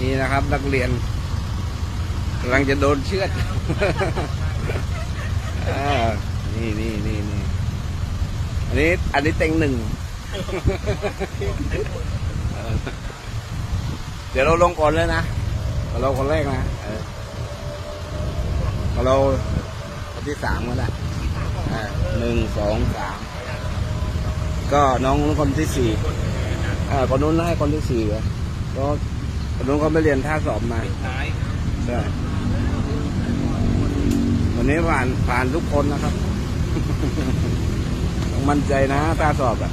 นี่นะครับนักเรียนกำลังจะโดนเชือดอ่านี่นี่นี่นี่อันนี้อันนี้เต็งหนึ่ง เดี๋ยวเราลงก่อนเลยนะเราคนแรกนะเราคนที่สามก็ได้หนึ่งสองสามก็น้องคนที่สี่คนนู้นให้คนที่สี่ก็ คนนู้นเขาไปเรียนท่าสอบมาท้ายใช่วันนี้ผ่านผ่านทุกคนนะครับ ต้องมั่นใจนะท่าสอบอะ